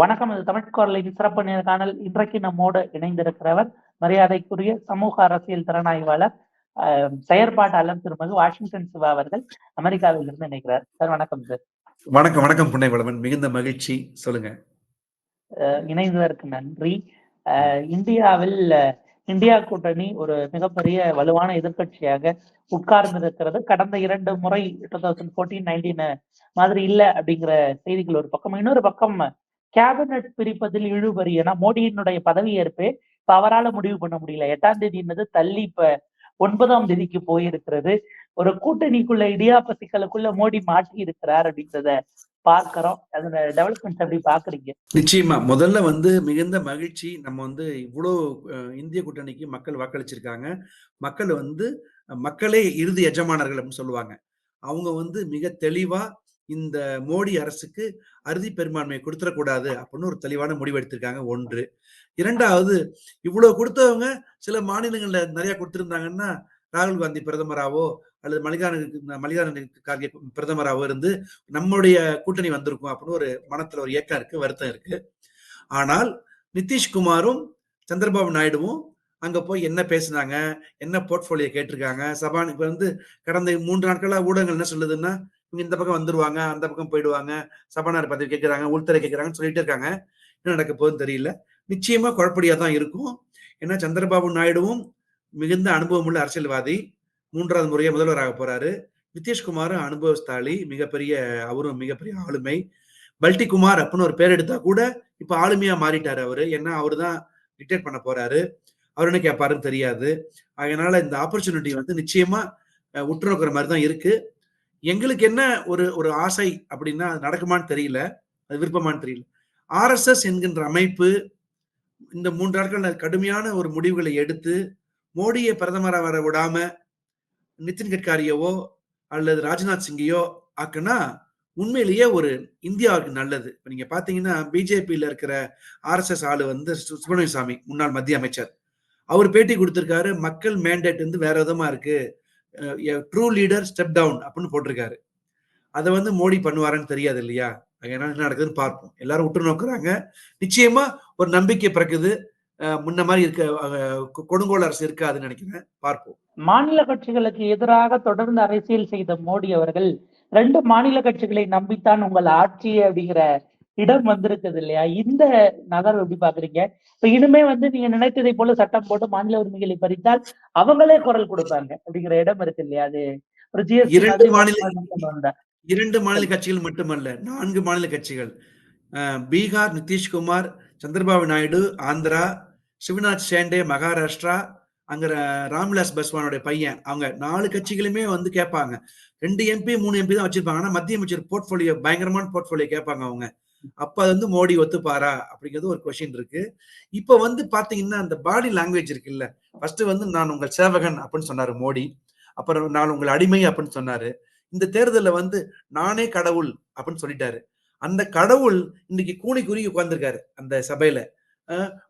வணக்கம் இது தமிழ் குரலின் சிறப்பு நேர்காணல் இன்றைக்கு நம்மோடு இணைந்திருக்கிறவர் மரியாதைக்குரிய சமூக அரசியல் திறனாய்வாளர் செயற்பாட்டாளர் திருமதி வாஷிங்டன் சிவா அவர்கள் அமெரிக்காவில் இருந்து இணைக்கிறார் சார் வணக்கம் சார். வணக்கம் வணக்கம் புன்னை வளவன். மிகுந்த மகிழ்ச்சி. சொல்லுங்க. இணைந்ததற்கு நன்றி. இந்தியாவில் இந்தியா கூட்டணி ஒரு மிகப்பெரிய வலுவான எதிர்க்கட்சியாக உட்கார்ந்திருக்கிறது. கடந்த இரண்டு முறை டூ தௌசண்ட் ஃபோர்டீன் நைன்டீன் மாதிரி இல்ல அப்படிங்கிற செய்திகள் ஒரு பக்கம். இன்னொரு பக்கம் கேபினட் பிரிப்பதில் இழுபறி. ஏன்னா மோடியினுடைய பதவியேற்பு இப்ப அவரால் முடிவு பண்ண முடியல. எட்டாம் தேதினது தள்ளி இப்ப ஒன்பதாம் தேதிக்கு போயிருக்கிறது. ஒரு கூட்டணிக்குள்ள இடியாப்ப சிக்கலுக்குள்ள மோடி மாட்டி இருக்கிறார் அப்படின்றத பார்க்கிறோம். அதோட டெவலப்மெண்ட்ஸ் எப்படி பாக்குறீங்க நிச்சயமா. முதல்ல வந்து மிகுந்த மகிழ்ச்சி. நம்ம வந்து இவ்வளோ இந்திய கூட்டணிக்கு மக்கள் வாக்களிச்சிருக்காங்க. மக்கள் வந்து மக்களே இறுதி எஜமானர்கள் அப்படின்னு சொல்லுவாங்க. அவங்க வந்து மிக தெளிவா இந்த மோடி அரசுக்கு அறுதி பெரும்பான்மையை கொடுத்துடக்கூடாது அப்படின்னு ஒரு தெளிவான முடிவு எடுத்திருக்காங்க. ஒன்று. இரண்டாவது இவ்வளவு கொடுத்தவங்க சில மாநிலங்கள்ல நிறைய கொடுத்திருந்தாங்கன்னா ராகுல் காந்தி பிரதமராவோ அல்லது மல்லிகார்ஜுன மல்லிகார்ஜுன கார்கே பிரதமராவோ இருந்து நம்முடைய கூட்டணி வந்திருக்கும் அப்படின்னு ஒரு மனத்துல ஒரு ஏக்கம் இருக்கு வருத்தம் இருக்கு. ஆனால் நிதிஷ்குமாரும் சந்திரபாபு நாயுடுவும் அங்க போய் என்ன பேசுனாங்க? என்ன போர்ட்போலியோ கேட்டிருக்காங்க? சபான் இப்ப வந்து கடந்த மூன்று நாட்களா ஊடகங்கள் என்ன சொல்லுதுன்னா இவங்க இந்த பக்கம் வந்துருவாங்க அந்த பக்கம் போயிடுவாங்க சபாநாயகர் பதவி கேட்கறாங்க உள்துறை கேட்கறாங்கன்னு சொல்லிட்டு இருக்காங்க. என்ன நடக்க போகுதுன்னு தெரியல. நிச்சயமா குழப்படியா தான் இருக்கும். ஏன்னா சந்திரபாபு நாயுடுவும் மிகுந்த அனுபவம் உள்ள அரசியல்வாதி மூன்றாவது முறையாக முதல்வராக போறாரு. நிதிஷ்குமாரும் அனுபவஸ்தாலி மிகப்பெரிய அவரும் மிகப்பெரிய ஆளுமை. பல்டி குமார் அப்படின்னு ஒரு பேர் எடுத்தா கூட இப்ப ஆளுமையா மாறிட்டாரு அவரு. ஏன்னா அவரு தான் டிக்டேட் பண்ண போறாரு. அவர் என்ன கேட்பாருன்னு தெரியாது. அதனால இந்த ஆப்பர்ச்சுனிட்டி வந்து நிச்சயமா உற்று நோக்கிற மாதிரி தான் இருக்கு. எங்களுக்கு என்ன ஒரு ஒரு ஆசை அப்படின்னா அது நடக்குமான்னு தெரியல. அது விருப்பமான்னு தெரியல. ஆர்எஸ்எஸ் என்கின்ற அமைப்பு இந்த மூன்று நாட்கள் கடுமையான ஒரு முடிவுகளை எடுத்து மோடியை பிரதமராக வர விடாம நிதின் கட்காரியவோ அல்லது ராஜ்நாத் சிங்கையோ ஆக்குனா உண்மையிலேயே ஒரு இந்தியாவுக்கு நல்லது. இப்ப நீங்க பாத்தீங்கன்னா பிஜேபியில இருக்கிற ஆர்எஸ்எஸ் ஆளு வந்து சுப்பிரமணிய சாமி முன்னாள் மத்திய அமைச்சர். அவர் பேட்டி கொடுத்திருக்காரு மக்கள் மேண்டேட் வந்து வேற விதமா இருக்கு. ட்ரூ லீடர் ஸ்டெப் டவுன் அப்படின்னு போட்டிருக்காரு. அதை வந்து மோடி பண்ணுவாருன்னு தெரியாது இல்லையா? ஏன்னா என்ன நடக்குதுன்னு பார்ப்போம். எல்லாரும் உற்று நோக்குறாங்க. நிச்சயமா ஒரு நம்பிக்கை பிறக்குது. முன்ன மாதிரி இருக்க கொடுங்கோல் அரசு இருக்காதுன்னு நினைக்கிறேன். பார்ப்போம். மாநில கட்சிகளுக்கு எதிராக தொடர்ந்து அரசியல் செய்த மோடி அவர்கள் ரெண்டு மாநில கட்சிகளை நம்பித்தான் உங்கள் ஆட்சி அப்படிங்கிற இடம் வந்திருக்குது இல்லையா? இந்த நகர்வு எப்படி பாக்குறீங்க இப்ப இனிமே வந்து நீங்க நினைத்ததை போல சட்டம் போட்டு மாநில உரிமைகளை பறித்தால் அவங்களே குரல் கொடுப்பாங்க அப்படிங்கிற இடம் இருக்கு இல்லையா? அது ஒரு இரண்டு மாநில-. இரண்டு மாநில கட்சிகள் மட்டுமல்ல நான்கு மாநில கட்சிகள். பீகார் நிதிஷ்குமார் சந்திரபாபு நாயுடு ஆந்திரா சிவநாத் ஷேண்டே மகாராஷ்டிரா அங்க ராம்விலாஸ் பஸ்வானுடைய பையன். அவங்க நாலு கட்சிகளுமே வந்து கேட்பாங்க. ரெண்டு எம்பி மூணு எம்பி தான் வச்சிருப்பாங்க. ஆனா மத்திய அமைச்சர் போர்ட்போலியோ பயங்கரமான போர்ட்போலியோ கேட்பாங்க அவங்க. அப்ப அது வந்து மோடி ஒத்துப்பாரா அப்படிங்கிறது ஒரு கொஷின் இருக்கு. இப்ப வந்து பாத்தீங்கன்னா அந்த பாடி லாங்குவேஜ் இருக்குல்ல. ஃபர்ஸ்ட் வந்து நான் உங்கள் சேவகன் அப்படின்னு சொன்னாரு மோடி. அப்புறம் நான் உங்கள் அடிமை அப்படின்னு சொன்னாரு. இந்த தேர்தலில் வந்து நானே கடவுள் அப்படின்னு சொல்லிட்டாரு. அந்த கடவுள் இன்னைக்கு கூணி குறுகி உட்கார்ந்துருக்காரு அந்த சபையில.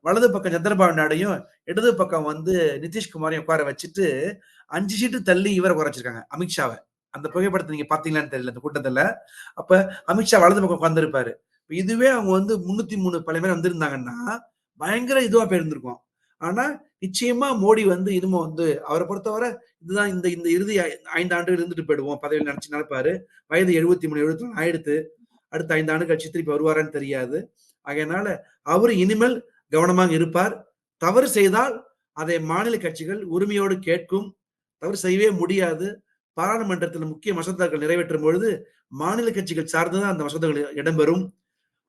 வலது பக்கம் சந்திரபாபு நாயுடையும் இடது பக்கம் வந்து நிதிஷ்குமாரையும் உட்கார வச்சுட்டு அஞ்சு சீட்டு தள்ளி இவரை குறைச்சிருக்காங்க அமித்ஷாவை. அந்த புகைப்படத்தை நீங்க பாத்தீங்களான்னு தெரியல அந்த கூட்டத்துல. அப்ப அமித்ஷா வலது பக்கம் உட்கார்ந்துருப்பாரு. இதுவே அவங்க வந்து முன்னூத்தி மூணு பல பேர் வந்திருந்தாங்கன்னா பயங்கர இதுவா போயிருந்திருக்கும் ஆனா நிச்சயமா மோடி வந்து இதுமோ வந்து அவரை பொறுத்தவரை இதுதான் இந்த இந்த இறுதி ஐ- ஐந்து ஆண்டுகள் இருந்துட்டு போயிடுவோம். பதவியில் நினைச்சு நினைப்பாரு. வயது எழுபத்தி மூணு எழுபத்தி மூணு ஆயிடுத்து அடுத்த ஐந்து ஆண்டு கட்சி திருப்பி வருவாரான்னு தெரியாது. ஆகையினால அவர் இனிமேல் கவனமாக இருப்பார். தவறு செய்தால் அதை மாநில கட்சிகள் உரிமையோடு கேட்கும். தவறு செய்யவே முடியாது. பாராளுமன்றத்தில் முக்கிய மசோதாக்கள் நிறைவேற்றும் பொழுது மாநில கட்சிகள் சார்ந்துதான் அந்த மசோதாக்கள் இடம்பெறும்.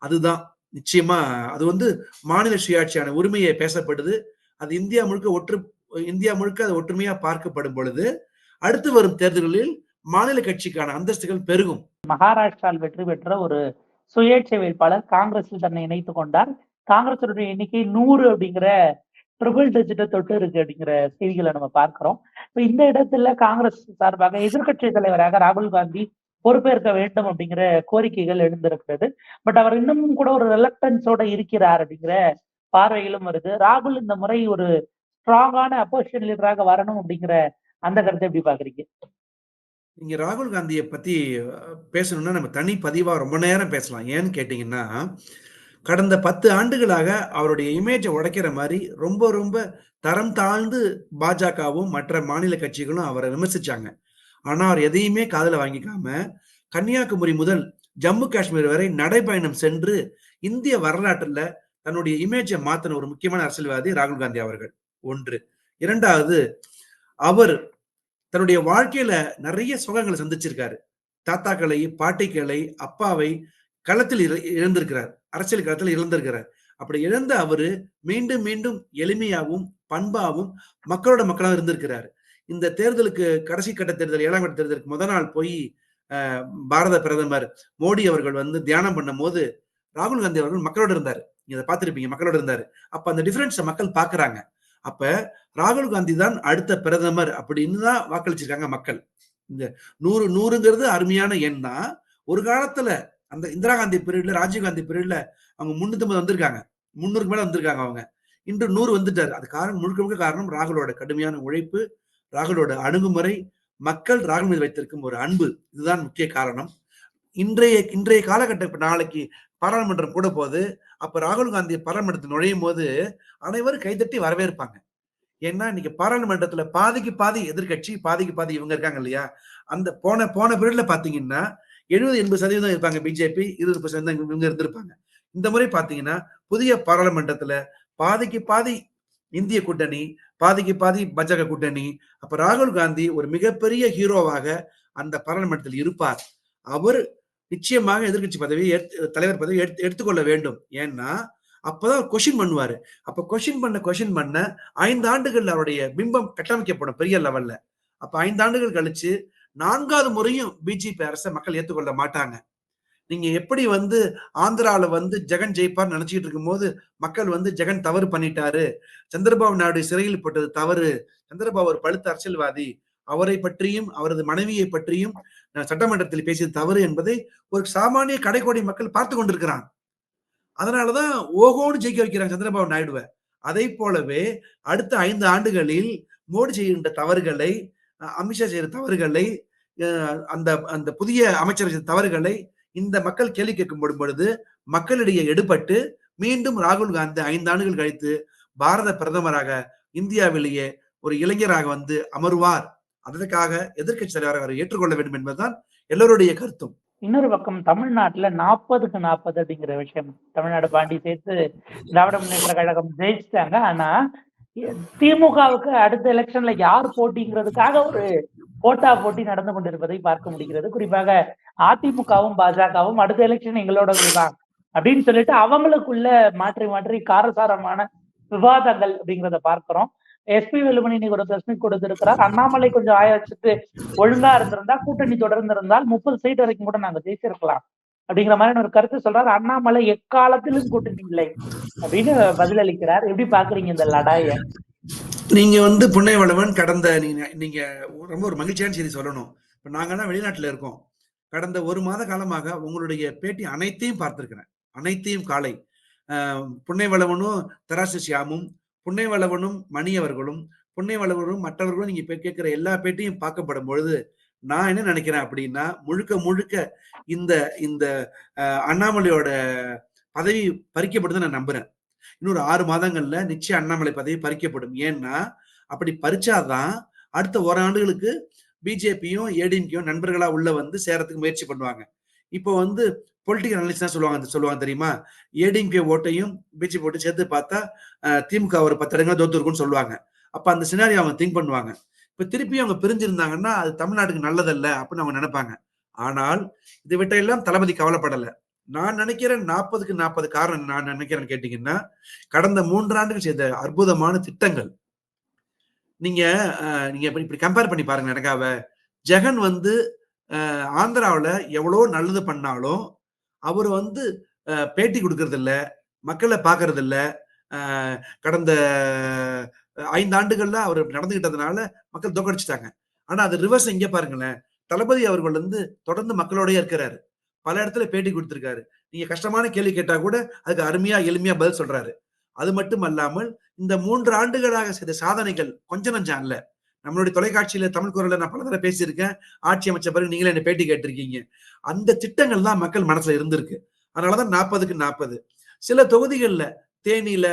அதுதான். நிச்சயமா அது வந்து மாநில சுயாட்சியான உரிமையை பேசப்படுது. அது இந்தியா முழுக்க ஒற்று இந்தியா முழுக்க அது ஒற்றுமையா பார்க்கப்படும் பொழுது அடுத்து வரும் தேர்தல்களில் மாநில கட்சிக்கான அந்தஸ்துகள் பெருகும். மகாராஷ்டிராவில் வெற்றி பெற்ற ஒரு சுயேட்சை வேட்பாளர் காங்கிரஸில் தன்னை இணைத்துக் கொண்டார். காங்கிரசுடைய எண்ணிக்கை நூறு அப்படிங்கிற ட்ரிபிள் டிஜிட்டை தொட்டு இருக்கு அப்படிங்கிற செய்திகளை நம்ம பார்க்கிறோம். இப்ப இந்த இடத்துல காங்கிரஸ் சார்பாக எதிர்க்கட்சி தலைவராக ராகுல் காந்தி பொறுப்பேற்க வேண்டும் அப்படிங்கிற கோரிக்கைகள் எழுந்திருக்கிறது. பட் அவர் இன்னமும் கூட ஒரு ரிலக்டன்ஸோட இருக்கிறார் அப்படிங்கிற பார்வைகளும் வருது. ராகுல் இந்த முறை ஒரு ஸ்ட்ராங்கான அப்போசிஷன் லீடராக வரணும் அப்படிங்கிற அந்த கருத்தை எப்படி பாக்குறீங்க நீங்க ராகுல் காந்தியை பத்தி பேசணும்னா நம்ம தனி பதிவா ரொம்ப நேரம் பேசலாம். ஏன்னு கேட்டீங்கன்னா கடந்த பத்து ஆண்டுகளாக அவருடைய இமேஜை உடைக்கிற மாதிரி ரொம்ப ரொம்ப தரம் தாழ்ந்து பாஜகவும் மற்ற மாநில கட்சிகளும் அவரை விமர்சிச்சாங்க. ஆனா அவர் எதையுமே காதல வாங்கிக்காம கன்னியாகுமரி முதல் ஜம்மு காஷ்மீர் வரை நடைபயணம் சென்று இந்திய வரலாற்றுல தன்னுடைய இமேஜை மாத்தின ஒரு முக்கியமான அரசியல்வாதி ராகுல் காந்தி அவர்கள். ஒன்று. இரண்டாவது அவர் தன்னுடைய வாழ்க்கையில நிறைய சுகங்களை சந்திச்சிருக்காரு. தாத்தாக்களை பாட்டிக்களை அப்பாவை களத்தில் இழந்திருக்கிறார். அரசியல் களத்தில் இழந்திருக்கிறார். அப்படி இழந்த அவரு மீண்டும் மீண்டும் எளிமையாகவும் பண்பாவும் மக்களோட மக்களாக இருந்திருக்கிறார். இந்த தேர்தலுக்கு கடைசி கட்ட தேர்தல் ஏழாம் கட்ட தேர்தலுக்கு முத நாள் போய் பாரத பிரதமர் மோடி அவர்கள் வந்து தியானம் பண்ணும் போது ராகுல் காந்தி அவர்கள் மக்களோட இருந்தார். நீங்க அதை பார்த்துருப்பீங்க மக்களோட இருந்தாரு. அப்ப அந்த டிஃபரன்ஸை மக்கள் பாக்குறாங்க அப்ப ராகுல் காந்தி தான் அடுத்த பிரதமர் அப்படின்னு தான் வாக்களிச்சிருக்காங்க மக்கள். இந்த நூறு நூறுங்கிறது அருமையான எண் தான். ஒரு காலத்துல அந்த இந்திரா காந்தி பீரியட்ல ராஜீவ் காந்தி பீரியட்ல அவங்க முன்னூத்தி வந்திருக்காங்க. முன்னூறுக்கு மேல வந்திருக்காங்க அவங்க. இன்று நூறு வந்துட்டார். அது காரணம் முழுக்க முழுக்க காரணம் ராகுலோட கடுமையான உழைப்பு ராகுலோட அணுகுமுறை மக்கள் ராகுல் மீது வைத்திருக்கும் ஒரு அன்பு. இதுதான் முக்கிய காரணம். இன்றைய இன்றைய காலகட்டம் நாளைக்கு பாராளுமன்றம் கூட போது அப்ப ராகுல் காந்தி பாராளுமன்றத்தில் நுழையும் போது அனைவரும் கைதட்டி வரவேற்பாங்க. ஏன்னா இன்னைக்கு பாராளுமன்றத்துல பாதிக்கு பாதி எதிர்க்கட்சி பாதிக்கு பாதி இவங்க இருக்காங்க இல்லையா? அந்த போன போன பீரியட்ல பாத்தீங்கன்னா எழுபது எண்பது சதவீதம் இருப்பாங்க பிஜேபி இருபது சதவீதம் இவங்க இருந்திருப்பாங்க. இந்த முறை பாத்தீங்கன்னா புதிய பாராளுமன்றத்துல பாதிக்கு பாதி இந்திய கூட்டணி பாதிக்கு பாதி பாஜக கூட்டணி. அப்ப ராகுல் காந்தி ஒரு மிகப்பெரிய ஹீரோவாக அந்த பாராளுமன்றத்தில் இருப்பார். அவர் நிச்சயமாக எதிர்க்கட்சி பதவி தலைவர் பதவி எடுத்து எடுத்துக்கொள்ள வேண்டும். ஏன்னா அப்பதான் கொஷின் பண்ணுவாரு. அப்ப கொஷின் பண்ண கொஷின் பண்ண ஐந்து ஆண்டுகள் அவருடைய பிம்பம் கட்டமைக்கப்படும் பெரிய லெவல்ல. அப்ப ஐந்து ஆண்டுகள் கழிச்சு நான்காவது முறையும் பிஜேபி அரசை மக்கள் ஏற்றுக்கொள்ள மாட்டாங்க. நீங்க எப்படி வந்து ஆந்திரால வந்து ஜெகன் ஜெயிப்பார் நினைச்சிட்டு இருக்கும்போது மக்கள் வந்து ஜெகன் தவறு பண்ணிட்டாரு. சந்திரபாபு நாயுடு சிறையில் போட்டது தவறு. சந்திரபாபு ஒரு பழுத்த அரசியல்வாதி. அவரை பற்றியும் அவரது மனைவியை பற்றியும் சட்டமன்றத்தில் பேசியது தவறு என்பதை ஒரு சாமானிய கடைக்கோடி மக்கள் பார்த்து கொண்டிருக்கிறான் அதனாலதான் ஓகோன்னு ஜெயிக்க வைக்கிறாங்க சந்திரபாபு நாயுடுவை. அதை போலவே அடுத்த ஐந்து ஆண்டுகளில் மோடி செய்கின்ற தவறுகளை அமித்ஷா செய்கிற தவறுகளை அந்த அந்த புதிய அமைச்சர் தவறுகளை இந்த மக்கள் கேள்வி கேட்கும் பொழுது மக்களிடையே எடுபட்டு மீண்டும் ராகுல் காந்தி ஐந்து ஆண்டுகள் கழித்து பாரத பிரதமராக இந்தியாவிலேயே ஒரு இளைஞராக வந்து அமருவார். அதற்காக எதிர்கட்சி தலைவராக ஏற்றுக்கொள்ள வேண்டும் என்பதுதான் எல்லோருடைய கருத்தும். இன்னொரு பக்கம் தமிழ்நாட்டுல நாற்பதுக்கு நாற்பது அப்படிங்கிற விஷயம். தமிழ்நாடு பாண்டி சேர்த்து திராவிட முன்னேற்ற கழகம் ஜெயிச்சிட்டாங்க. ஆனா திமுகவுக்கு அடுத்த எலெக்ஷன்ல யார் போட்டிங்கிறதுக்காக ஒரு போட்டா போட்டி நடந்து கொண்டிருப்பதை பார்க்க முடிகிறது. குறிப்பாக அதிமுகவும் பாஜகவும் அடுத்த எலெக்ஷன் எங்களோட தான் அப்படின்னு சொல்லிட்டு அவங்களுக்குள்ள மாற்றி மாற்றி காரசாரமான விவாதங்கள் அப்படிங்கிறத பார்க்கிறோம். எஸ்பி வேலுமணி இன்னைக்கு ஒரு பிரச்சனை கொடுத்திருக்கிறார். அண்ணாமலை கொஞ்சம் ஆய வச்சுட்டு ஒழுங்கா இருந்திருந்தா கூட்டணி தொடர்ந்து இருந்தால் முப்பது சீட் வரைக்கும் கூட நாங்க ஜெயிச்சிருக்கலாம். அப்படிங்கிற மாதிரி ஒரு கருத்து சொல்றாரு. அண்ணாமலை எக்காலத்திலும் கூட்டணி இல்லை அப்படின்னு பதிலளிக்கிறார். எப்படி பாக்குறீங்க இந்த லடாய? நீங்க வந்து புன்னைவளவன் கடந்த நீங்க நீங்க ரொம்ப ஒரு மகிழ்ச்சியான செய்தி சொல்லணும். இப்ப நாங்கெல்லாம் வெளிநாட்டுல இருக்கோம். கடந்த ஒரு மாத காலமாக உங்களுடைய பேட்டி அனைத்தையும் பார்த்திருக்கிறேன். அனைத்தையும் காலை. புன்னைவளவனும் தராசு சியாமும் புன்னைவளவனும் மணி அவர்களும் புன்னைவளவனும் மற்றவர்களும் நீங்க கேட்கிற எல்லா பேட்டியும் பார்க்கப்படும் பொழுது நான் என்ன நினைக்கிறேன் அப்படின்னா முழுக்க முழுக்க இந்த இந்த அண்ணாமலையோட பதவி பறிக்கப்படுது நான் நம்புறேன். இன்னொரு ஆறு மாதங்கள்ல நிச்சயம் அண்ணாமலை பதவி பறிக்கப்படும். ஏன்னா அப்படி பறிச்சாதான் அடுத்த ஓராண்டுகளுக்கு பிஜேபியும் ஏடிஎம்கேயும் நண்பர்களா உள்ள வந்து சேரத்துக்கு முயற்சி பண்ணுவாங்க. இப்போ வந்து பொலிட்டிக்கல் அனலிஸ்ட் தான் சொல்லுவாங்க சொல்லுவாங்க தெரியுமா? ஏடிஎம்கே ஓட்டையும் பிஜேபி ஓட்டையும் சேர்த்து பார்த்தா திமுக ஒரு பத்து இடங்கள் தோத்து இருக்கும்னு சொல்லுவாங்க. அப்ப அந்த சினாரி அவங்க திங்க் பண்ணுவாங்க. இப்ப திருப்பி அவங்க பிரிஞ்சிருந்தாங்கன்னா அது தமிழ்நாட்டுக்கு நல்லதல்ல அப்படின்னு அவங்க நினைப்பாங்க. ஆனால் இதை விட்ட எல்லாம் தளபதி கவலைப்படல. நான் நினைக்கிறேன் நாற்பதுக்கு நாற்பது காரணம் நான் நினைக்கிறேன்னு கேட்டீங்கன்னா கடந்த மூன்றாண்டுகள் செய்த அற்புதமான திட்டங்கள். நீங்க நீங்க இப்படி கம்பேர் பண்ணி பாருங்க எனக்காவ ஜெகன் வந்து ஆந்திராவில் எவ்வளோ நல்லது பண்ணாலும் அவர் வந்து பேட்டி கொடுக்கறதில்ல மக்களை பார்க்கறதில்ல இல்ல கடந்த ஐந்து ஆண்டுகள்ல அவர் நடந்துகிட்டதுனால மக்கள் தோக்கடிச்சிட்டாங்க ஆனா அது ரிவர்ஸ் எங்க பாருங்களேன். தளபதி அவர்கள் வந்து தொடர்ந்து மக்களோடய இருக்கிறாரு. பல இடத்துல பேட்டி கொடுத்திருக்காரு. நீங்க கஷ்டமான கேள்வி கேட்டா கூட அதுக்கு அருமையா எளிமையா பதில் சொல்றாரு. அது மட்டும் அல்லாமல் இந்த மூன்று ஆண்டுகளாக செய்த சாதனைகள் கொஞ்சம் நஞ்சம் அல்ல. நம்மளுடைய தொலைக்காட்சியில தமிழ் குரல்ல நான் பல தடவை பேசியிருக்கேன். ஆட்சி அமைச்ச பிறகு நீங்களே என்ன பேட்டி கேட்டிருக்கீங்க. அந்த திட்டங்கள் தான் மக்கள் மனசுல இருந்திருக்கு. அதனாலதான் நாற்பதுக்கு நாற்பது சில தொகுதிகளில் தேனியில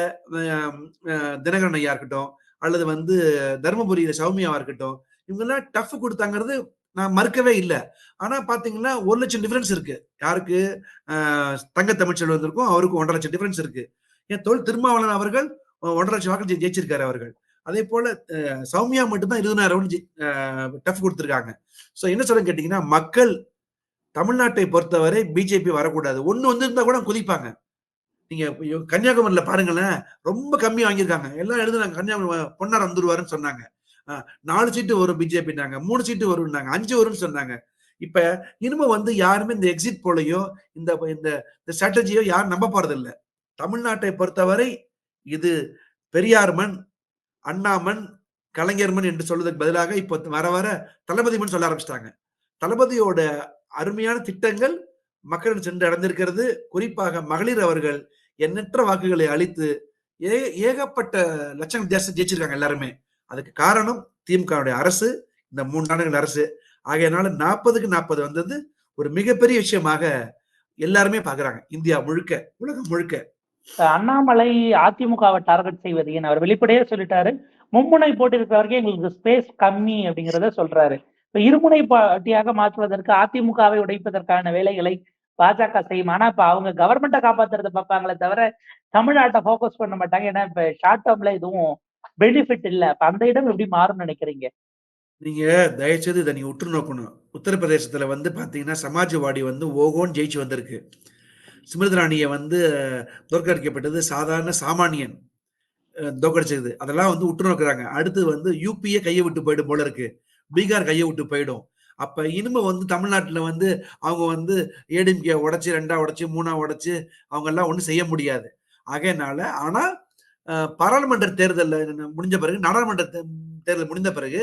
தினகரன் ஐயா இருக்கட்டும் அல்லது வந்து தருமபுரியில சௌமியாவா இருக்கட்டும் இவங்கெல்லாம் டஃப் கொடுத்தாங்கிறது நான் மறுக்கவே இல்லை. ஆனா பாத்தீங்கன்னா ஒரு லட்சம் டிஃபரன்ஸ் இருக்கு. யாருக்கு? தங்க தமிழ்ச்செல்வன் இருக்கும் அவருக்கும் ஒன்றரை லட்சம் டிஃபரன்ஸ் இருக்கு. என் தொழில் திருமாவளவன் அவர்கள் ஒன்றரை லட்சம் வாக்கு ஜெயிச்சிருக்காரு அவர்கள். அதே போல சௌமியா மட்டும்தான் இருபதாயிரம் டஃப் கொடுத்துருக்காங்க. ஸோ என்ன சொல்ல கேட்டீங்கன்னா மக்கள் தமிழ்நாட்டை பொறுத்தவரை பிஜேபி வரக்கூடாது. ஒண்ணு வந்திருந்தா கூட குதிப்பாங்க. நீங்க கன்னியாகுமரியில பாருங்களேன் ரொம்ப கம்மி வாங்கியிருக்காங்க. எல்லாம் எழுதுனாங்க கன்னியாகுமரி பொன்னார் வந்துருவாருன்னு சொன்னாங்க. நாலு சீட்டு வரும் பிஜேபின்னாங்க மூணு சீட்டு வரும்னாங்க அஞ்சு வரும்னு சொன்னாங்க. இப்ப இனிமே வந்து யாருமே இந்த எக்ஸிட் போலையோ இந்த இந்த ஸ்ட்ராட்டஜியோ யாரும் நம்ப போறது இல்லை தமிழ்நாட்டை பொறுத்தவரை இது பெரியார் மண் அண்ணாமன் கலைஞர் மண் என்று சொல்வதற்கு பதிலாக இப்போ வர வர தளபதி மண் சொல்ல ஆரம்பிச்சிட்டாங்க. தளபதியோட அருமையான திட்டங்கள் மக்களிடம் சென்று அடைந்திருக்கிறது குறிப்பாக மகளிர் அவர்கள் எண்ணற்ற வாக்குகளை அளித்து ஏ ஏகப்பட்ட லட்சம் வித்தியாசம் ஜெயிச்சிருக்காங்க எல்லாருமே. அதுக்கு காரணம் திமுகவுடைய அரசு இந்த மூணு நாடுகள் அரசு. ஆகையினால நாற்பதுக்கு நாற்பது வந்தது ஒரு மிகப்பெரிய விஷயமாக எல்லாருமே பாக்குறாங்க இந்தியா முழுக்க உலகம் முழுக்க. அண்ணாமலை அதிமுகவை டார்கெட் செய்வது ஏன்? அவர் வெளிப்படையே சொல்லிட்டாரு மும்முனை போட்டிருக்கிற வரைக்கும் எங்களுக்கு ஸ்பேஸ் கம்மி அப்படிங்கிறத சொல்றாரு. இப்ப இருமுனை பாட்டியாக மாற்றுவதற்கு அதிமுகவை உடைப்பதற்கான வேலைகளை பாஜக செய்யும். ஆனா இப்ப அவங்க கவர்மெண்ட்டை காப்பாத்துறதை பார்ப்பாங்களே தவிர தமிழ்நாட்டை ஃபோக்கஸ் பண்ண மாட்டாங்க. ஏன்னா இப்ப ஷார்ட் டேர்ம்ல எதுவும் பெனிஃபிட் இல்ல. அப்ப அந்த இடம் எப்படி மாறும்னு நினைக்கிறீங்க? நீங்க தயவுசெய்து இதை நீங்க உற்று நோக்கணும் உத்தரப்பிரதேசத்துல வந்து பாத்தீங்கன்னா சமாஜ்வாடி வந்து ஓகோன்னு ஜெயிச்சு வந்திருக்கு. ஸ்மிருதி வந்து தோற்கடிக்கப்பட்டது சாதாரண சாமானியன் தோற்கடிச்சது. அதெல்லாம் வந்து உற்று நோக்குறாங்க அடுத்து வந்து யூபிஏ கையை விட்டு போயிடும் போல இருக்கு. பீகார் கையை விட்டு போயிடும். அப்ப இனிமே வந்து தமிழ்நாட்டுல வந்து அவங்க வந்து ஏடிஎம்கே உடைச்சு ரெண்டா உடைச்சு மூணா உடைச்சு அவங்க எல்லாம் ஒண்ணும் செய்ய முடியாது. ஆகையனால ஆனா பாராளுமன்ற தேர்தல் முடிஞ்ச பிறகு நாடாளுமன்ற தேர்தல் முடிந்த பிறகு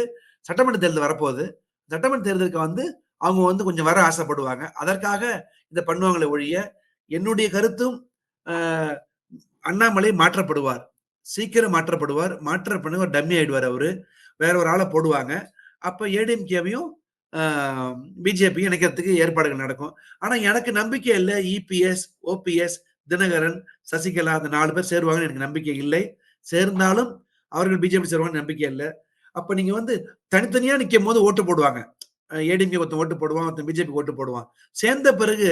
சட்டமன்ற தேர்தல் வரப்போகுது. சட்டமன்ற தேர்தலுக்கு வந்து அவங்க வந்து கொஞ்சம் வர ஆசைப்படுவாங்க. அதற்காக இதை பண்ணுவாங்களே ஒழிய என்னுடைய கருத்தும் அண்ணாமலை மாற்றப்படுவார். சீக்கிரம் மாற்றப்படுவார். மாற்ற டம்மி ஆயிடுவார் அவரு. வேற ஒரு ஆளை போடுவாங்க. அப்ப ஏடிஎம்கேவையும் பிஜேபி இணைக்கிறதுக்கு ஏற்பாடுகள் நடக்கும். ஆனா எனக்கு நம்பிக்கை இல்லை. இபிஎஸ் ஓபிஎஸ் தினகரன் சசிகலா அந்த நாலு பேர் சேருவாங்கன்னு எனக்கு நம்பிக்கை இல்லை. சேர்ந்தாலும் அவர்கள் பிஜேபி சேருவாங்கன்னு நம்பிக்கை இல்லை. அப்ப நீங்க வந்து தனித்தனியா நிற்கும் போது ஓட்டு போடுவாங்க. ஏடிஎம்கே ஒருத்தன் ஓட்டு போடுவான் ஒருத்தன் பிஜேபி ஓட்டு போடுவான். சேர்ந்த பிறகு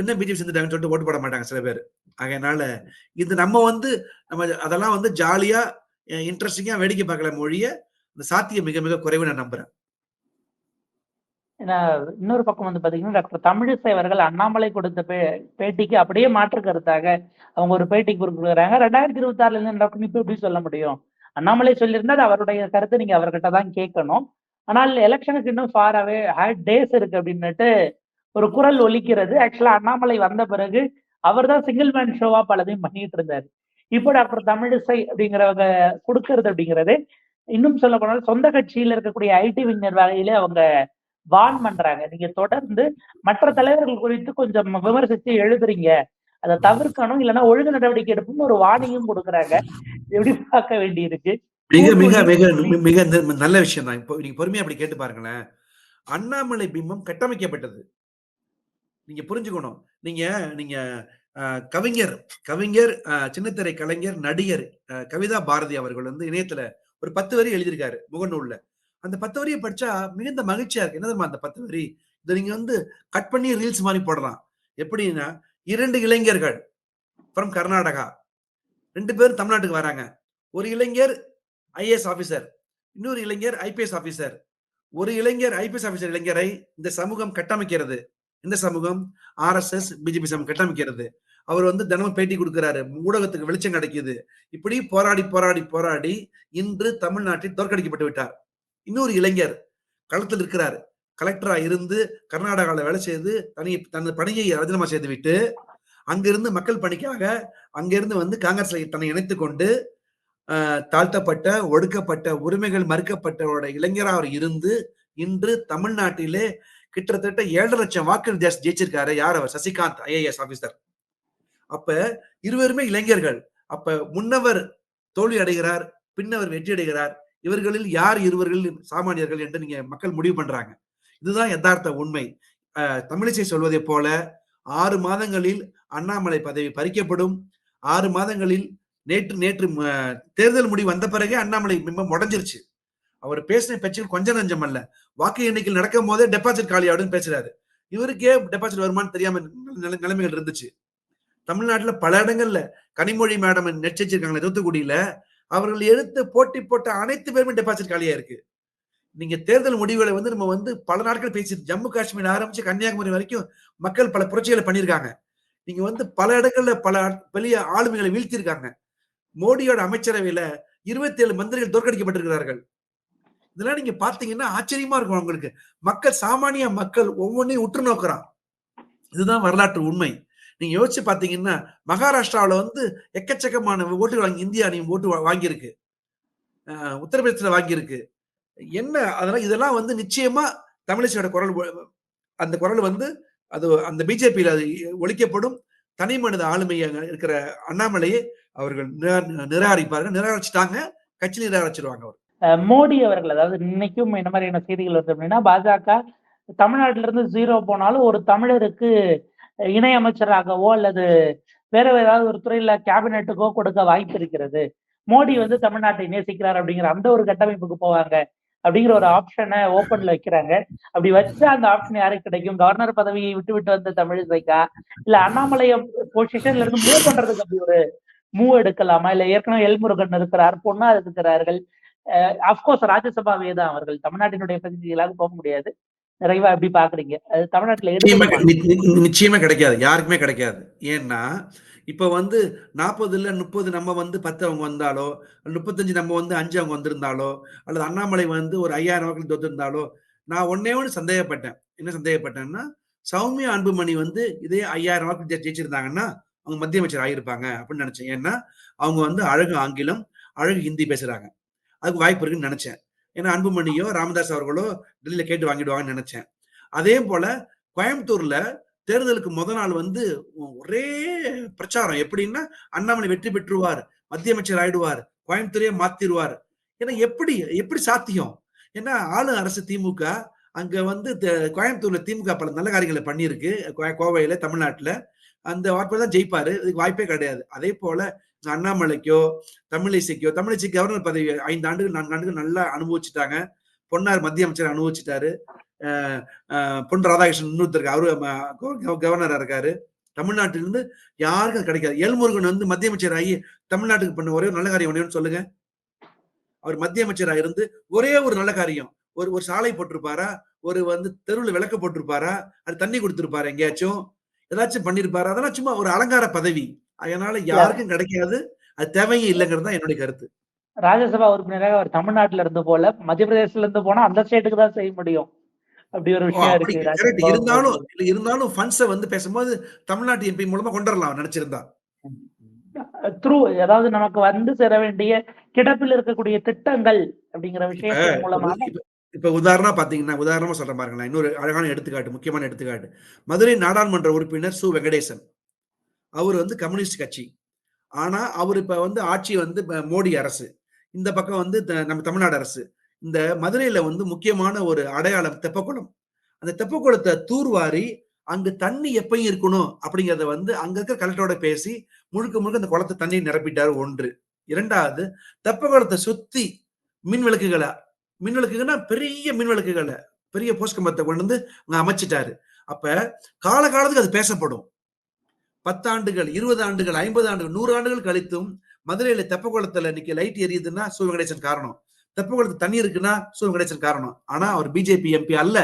என்ன பிஜேபி சேர்ந்துட்டாங்கன்னு சொல்லிட்டு ஓட்டு போட மாட்டாங்க சில பேர். அதனால இது நம்ம வந்து நம்ம அதெல்லாம் வந்து ஜாலியா இன்ட்ரெஸ்டிங்கா வேடிக்கை பார்க்கல மொழிய இந்த சாத்தியம் மிக மிக குறைவு நான் நம்புறேன். இன்னொரு பக்கம் வந்து பாத்தீங்கன்னா டாக்டர் தமிழிசை அவர்கள் அண்ணாமலை கொடுத்த பே பேட்டிக்கு அப்படியே மாற்று கருத்தாக அவங்க ஒரு பேட்டி கொடுக்குறாங்க ரெண்டாயிரத்தி இருபத்தி ஆறுல இருந்து டாக்டர் இப்ப எப்படி சொல்ல முடியும்? அண்ணாமலை சொல்லியிருந்தா அது அவருடைய கருத்தை நீங்க அவர்கிட்ட தான் கேட்கணும். ஆனால் எலெக்ஷனுக்கு இன்னும் ஃபாராவே டேஸ் இருக்கு அப்படின்னுட்டு ஒரு குரல் ஒலிக்கிறது. ஆக்சுவலா அண்ணாமலை வந்த பிறகு அவர் தான் சிங்கிள் மேன் ஷோவா பலதையும் பண்ணிட்டு இருந்தாரு. இப்போ டாக்டர் தமிழிசை அப்படிங்கிறவங்க கொடுக்கறது அப்படிங்கிறது. இன்னும் சொல்ல போனால் சொந்த கட்சியில இருக்கக்கூடிய ஐடி விங் நிர்வாகியிலே அவங்க வான் பண்றாங்க. நீங்க தொடர்ந்து மற்ற தலைவர்கள் குறித்து கொஞ்சம் விமர்சித்து எழுதுறீங்க. அதை தவிர்க்கணும். இல்லைன்னா ஒழுங்கு நடவடிக்கை எடுப்புன்னு ஒரு வார்னிங்கும் கொடுக்குறாங்க. எப்படி பார்க்க வேண்டியிருக்கு? மிக மிக மிக மிக ந- நல்ல விஷயம் தான். இப்போ நீங்க பொறுமையா அப்படி கேட்டு பாருங்களேன். அண்ணாமலை பிம்பம் கட்டமைக்கப்பட்டது. நீங்க புரிஞ்சுக்கணும். நீங்க நீங்க கவிஞர் கவிஞர் சின்னத்திரை கலைஞர் நடிகர் கவிதா பாரதி அவர்கள் வந்து இணையத்துல ஒரு பத்து வரி எழுதியிருக்காரு முகநூல்ல. அந்த பத்து வரியை படிச்சா மிகுந்த மகிழ்ச்சியா இருக்கு. என்ன தெரியுமா அந்த பத்து வரி? இதை நீங்க வந்து கட் பண்ணி ரீல்ஸ் மாதிரி போடலாம். எப்படின்னா இரண்டு இளைஞர்கள் ஃப்ரம் கர்நாடகா ரெண்டு பேரும் தமிழ்நாட்டுக்கு வராங்க. ஒரு இளைஞர் ஐஏஎஸ் ஆபீசர் இன்னொரு இளைஞர் ஐபிஎஸ் ஆபீசர் ஒரு இளைஞர் ஐபிஎஸ் ஆபீசர் இளைஞரை இந்த சமூகம் கட்டமைக்கிறது. இந்த சமூகம்? ஆர்எஸ்எஸ் பிஜேபி சமூகம் கட்டமைக்கிறது. அவர் வந்து தினமும் பேட்டி கொடுக்கிறாரு. ஊடகத்துக்கு வெளிச்சம் கிடைக்குது. இப்படி போராடி போராடி போராடி இன்று தமிழ்நாட்டில் தோற்கடிக்கப்பட்டு விட்டார். இன்னொரு இளைஞர் களத்தில் இருக்கிறார். கலெக்டரா இருந்து கர்நாடகாவில் வேலை செய்து தனி தனது பணியை ராஜினாமா செய்து விட்டு அங்கிருந்து மக்கள் பணிக்காக அங்கிருந்து வந்து காங்கிரஸ்ல தன்னை இணைத்து கொண்டு தாழ்த்தப்பட்ட ஒடுக்கப்பட்ட உரிமைகள் மறுக்கப்பட்டவரோட இளைஞராக அவர் இருந்து இன்று தமிழ்நாட்டிலே கிட்டத்தட்ட ஏழரை லட்சம் வாக்கு வித்தியாசம் ஜெயிச்சிருக்காரு. யார் அவர்? சசிகாந்த் ஐஏஎஸ் ஆபீசர் அப்ப இருவருமே இளைஞர்கள். அப்ப முன்னவர் தோல்வி அடைகிறார் பின்னவர் வெற்றி அடைகிறார். இவர்களில் யார் இருவர்கள் சாமானியர்கள் என்று நீங்க மக்கள் முடிவு பண்றாங்க. இதுதான் யதார்த்த உண்மை. தமிழிசை சொல்வதை போல ஆறு மாதங்களில் அண்ணாமலை பதவி பறிக்கப்படும். ஆறு மாதங்களில் நேற்று நேற்று தேர்தல் முடிவு வந்த பிறகே அண்ணாமலை பிம்பம் உடஞ்சிருச்சு. அவர் பேசின பேச்சுகள் கொஞ்சம் நஞ்சம் அல்ல. வாக்கு எண்ணிக்கையில் நடக்கும் போதே டெபாசிட் காலி பேசுறாரு. இவருக்கே டெபாசிட் வருமானு தெரியாம நிலைமைகள் இருந்துச்சு. தமிழ்நாட்டுல பல இடங்கள்ல கனிமொழி மேடம் நெச்சிருக்காங்களே தூத்துக்குடியில. அவர்கள் எடுத்து போட்டி போட்ட அனைத்து பேருமே டெபாசிட் காலியா இருக்கு. நீங்க தேர்தல் முடிவுகளை வந்து நம்ம வந்து பல நாட்கள் பேசி ஜம்மு காஷ்மீர் ஆரம்பிச்சு கன்னியாகுமரி வரைக்கும் மக்கள் பல புரட்சிகளை பண்ணியிருக்காங்க. நீங்க வந்து பல இடங்கள்ல பல பெரிய ஆளுமைகளை வீழ்த்தியிருக்காங்க. மோடியோட அமைச்சரவையில இருபத்தி ஏழு மந்திரிகள் தோற்கடிக்கப்பட்டிருக்கிறார்கள். இதெல்லாம் நீங்க பாத்தீங்கன்னா ஆச்சரியமா இருக்கும் உங்களுக்கு மக்கள் சாமானிய மக்கள் ஒவ்வொன்றையும் உற்று நோக்கிறான். இதுதான் வரலாற்று உண்மை. நீங்க யோசிச்சு பாத்தீங்கன்னா மகாராஷ்டிராவில் வந்து எக்கச்சக்கமான ஓட்டுகள் வாங்கி இந்தியா அணி ஓட்டு வாங்கியிருக்கு. அஹ் உத்தரப்பிரதேசத்துல வாங்கியிருக்கு. என்ன அதெல்லாம் இதெல்லாம் வந்து நிச்சயமா தமிழிசையோட குரல் அந்த குரல் வந்து அது அந்த பிஜேபியில் அது ஒழிக்கப்படும். தனி மனித ஆளுமையாக இருக்கிற அண்ணாமலையை அவர்கள் நிரா- நிராகரிப்பார்கள் நிராகரிச்சிட்டாங்க. கட்சி நிராகரிச்சிருவாங்க அவர். மோடி அவர்கள் அதாவது இன்னைக்கும் இந்த மாதிரியான செய்திகள் வருது அப்படின்னா பாஜக தமிழ்நாட்டில இருந்து ஜீரோ போனாலும் ஒரு தமிழருக்கு இணை அமைச்சராகவோ அல்லது வேற ஏதாவது ஒரு துறையில கேபினெட்டுக்கோ கொடுக்க வாய்ப்பு இருக்கிறது. மோடி வந்து தமிழ்நாட்டை நேசிக்கிறார் அப்படிங்கிற அந்த ஒரு கட்டமைப்புக்கு போவாங்க அப்படிங்கிற ஒரு ஆப்ஷனை ஓப்பன்ல வைக்கிறாங்க. அப்படி வச்சா அந்த ஆப்ஷன் யாருக்கு கிடைக்கும்? கவர்னர் பதவியை விட்டு விட்டு வந்த தமிழிசைக்கா இல்ல அண்ணாமலைய பொசிஷன்ல இருந்து மூவ் பண்றதுக்கு அப்படி ஒரு மூவ் எடுக்கலாமா? இல்ல ஏற்கனவே எல்முருகன் இருக்கிறார் பொண்ணா இருக்கிறார்கள். அப்கோர்ஸ் ராஜ்யசபாவே தான் அவர்கள். தமிழ்நாட்டினுடைய பிரதிநிதிகளாக போக முடியாது. நிறைவா எப்படி பாக்குறீங்க? அது தமிழ்நாட்டுல நிச்சயமா கிடைக்காது. யாருக்குமே கிடைக்காது. ஏன்னா இப்ப வந்து நாற்பதுல முப்பது நம்ம வந்து பத்து அவங்க வந்தாலோ முப்பத்தஞ்சு நம்ம வந்து அஞ்சு அவங்க வந்திருந்தாலோ அல்லது அண்ணாமலை வந்து ஒரு ஐயாயிரம் வாக்குகள் தோத்திருந்தாலோ நான் ஒன்னே ஒன்று சந்தேகப்பட்டேன். என்ன சந்தேகப்பட்டேன்னா சௌமியா அன்புமணி வந்து இதே ஐயாயிரம் வாக்கு ஜெயிச்சிருந்தாங்கன்னா அவங்க மத்திய அமைச்சர் ஆகியிருப்பாங்க அப்படின்னு நினைச்சேன். ஏன்னா அவங்க வந்து அழகு ஆங்கிலம் அழகு ஹிந்தி பேசுறாங்க. அதுக்கு வாய்ப்பு இருக்குன்னு நினைச்சேன். ஏன்னா அன்புமணியோ ராமதாஸ் அவர்களோ டெல்லியில கேட்டு வாங்கிடுவாங்கன்னு நினைச்சேன். அதே போல கோயம்புத்தூர்ல தேர்தலுக்கு முத நாள் வந்து ஒரே பிரச்சாரம். எப்படின்னா அண்ணாமலை வெற்றி பெற்றுவார் மத்திய அமைச்சர் ஆயிடுவார் கோயம்புத்தூரே மாத்திடுவார் ஏன்னா எப்படி எப்படி சாத்தியம்? ஏன்னா ஆளு அரசு திமுக அங்க வந்து கோயம்புத்தூர்ல திமுக பல நல்ல காரியங்களை பண்ணியிருக்கு. கோவையில தமிழ்நாட்டுல. அந்த வாய்ப்பு தான் ஜெயிப்பாரு. இதுக்கு வாய்ப்பே கிடையாது. அதே போல அண்ணாமலைக்கோ தமிழிசைக்கோ தமிழிசை கவர்னர் பதவி ஐந்து ஆண்டுகள் நான்கு ஆண்டுகள் நல்லா அனுபவிச்சுட்டாங்க. பொன்னார் மத்திய அமைச்சர் அனுபவிச்சுட்டாரு. பொன் ராதாகிருஷ்ணன் இன்னொருத்தருக்கு அவரு கவ- கவர்னரா இருக்காரு. தமிழ்நாட்டிலிருந்து யாருக்கும் கிடைக்காது. எல்முருகன் வந்து மத்திய அமைச்சர் ஆகி தமிழ்நாட்டுக்கு பண்ண ஒரே ஒரு நல்ல காரியம் ஒண்ணே சொல்லுங்க. அவர் மத்திய அமைச்சராக இருந்து ஒரே ஒரு நல்ல காரியம். ஒரு ஒரு சாலை போட்டிருப்பாரா? ஒரு வந்து தெருவில் விளக்கு போட்டிருப்பாரா? அது தண்ணி கொடுத்திருப்பாரா எங்கேயாச்சும்? ஏதாச்சும் பண்ணிருப்பாரா? அதெல்லாம் சும்மா ஒரு அலங்கார பதவி. அதனால யாருக்கும் கிடைக்காது. அது தேவையே இல்லைங்கிறது தான் என்னுடைய கருத்து. ராஜ்யசபா உறுப்பினராக அவர் தமிழ்நாட்டுல இருந்து போல மத்திய பிரதேசத்துல இருந்து போனா அந்த ஸ்டேட்டுக்கு தான் செய்ய முடியும். அப்படி ஒரு விஷயம் இருக்கு இருந்தாலும் இல்ல இருந்தாலும் ஃபண்ட்ஸை வந்து பேசும்போது தமிழ்நாட்டு எம்பி மூலமா கொண்டு வரலாம் நினைச்சிருந்தா. த்ரூ அதாவது நமக்கு வந்து சேர வேண்டிய கிடப்பில் இருக்கக்கூடிய திட்டங்கள் அப்படிங்கிற விஷயத்தின் மூலமாக இப்ப- உதாரணமா பாத்தீங்கன்னா உதாரணமா சொல்றேன் பாருங்களேன். இன்னொரு அழகான எடுத்துக்காட்டு முக்கியமான எடுத்துக்காட்டு. மதுரை நாடாளுமன்ற உறுப்பினர் சு. வெங்கடேசன். அவர் வந்து கம்யூனிஸ்ட் கட்சி. ஆனா அவர் இப்ப வந்து ஆட்சி வந்து மோடி அரசு. இந்த பக்கம் வந்து த- நம்ம தமிழ்நாடு அரசு. இந்த மதுரையில வந்து முக்கியமான ஒரு அடையாளம் தெப்பக்குளம். அந்த தெப்பக்குளத்தை தூர்வாரி அங்கு தண்ணி எப்பயும் இருக்கணும் அப்படிங்கிறத வந்து அங்க இருக்க கலெக்டரோட பேசி முழுக்க முழுக்க அந்த குளத்தை தண்ணி நிரப்பிட்டாரு ஒன்று. இரண்டாவது தெப்பக்குளத்தை சுத்தி மின் விளக்குகளை மின் விளக்குகள்னா பெரிய மின் விளக்குகளை பெரிய போஸ்ட் கம்பத்தை கொண்டு வந்து அங்க அமைச்சிட்டாரு. அப்ப காலகாலத்துக்கு அது பேசப்படும். பத்தாண்டுகள் இருபது ஆண்டுகள் ஐம்பது ஆண்டுகள் நூறு ஆண்டுகள் கழித்தும் மதுரையில தெப்பக்குளத்துல இன்னைக்கு லைட் எரியுதுன்னா சூரிய கணேசன் காரணம். தெப்பக்குளத்து தண்ணி இருக்குன்னா சூரிய கணேசன் காரணம். ஆனா அவர் பிஜேபி எம்பி அல்ல.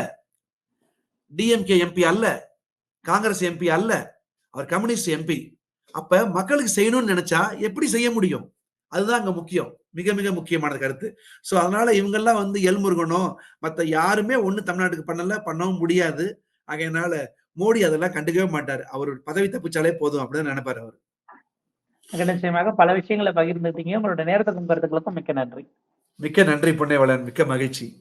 டிஎம்கே எம்பி அல்ல. காங்கிரஸ் எம்பி அல்ல. அவர் கம்யூனிஸ்ட் எம்பி அப்ப மக்களுக்கு செய்யணும்னு நினைச்சா எப்படி செய்ய முடியும்? அதுதான் அங்க முக்கியம். மிக மிக முக்கியமான கருத்து. சோ அதனால இவங்கெல்லாம் வந்து எல்முருகனோ மத்த யாருமே ஒண்ணு தமிழ்நாட்டுக்கு பண்ணல பண்ணவும் முடியாது. ஆகையனால மோடி அதெல்லாம் கண்டுக்கவே மாட்டார். அவர் பதவி தப்பிச்சாலே போதும் அப்படின்னு நினைப்பாரு அவர். மிக நிச்சயமாக பல விஷயங்களை பகிர்ந்துட்டீங்க. உங்களோட நேரத்துக்கும் கருத்துக்களுக்கும் மிக்க நன்றி. மிக்க நன்றி பொன்னைவளன். மிக்க மகிழ்ச்சி.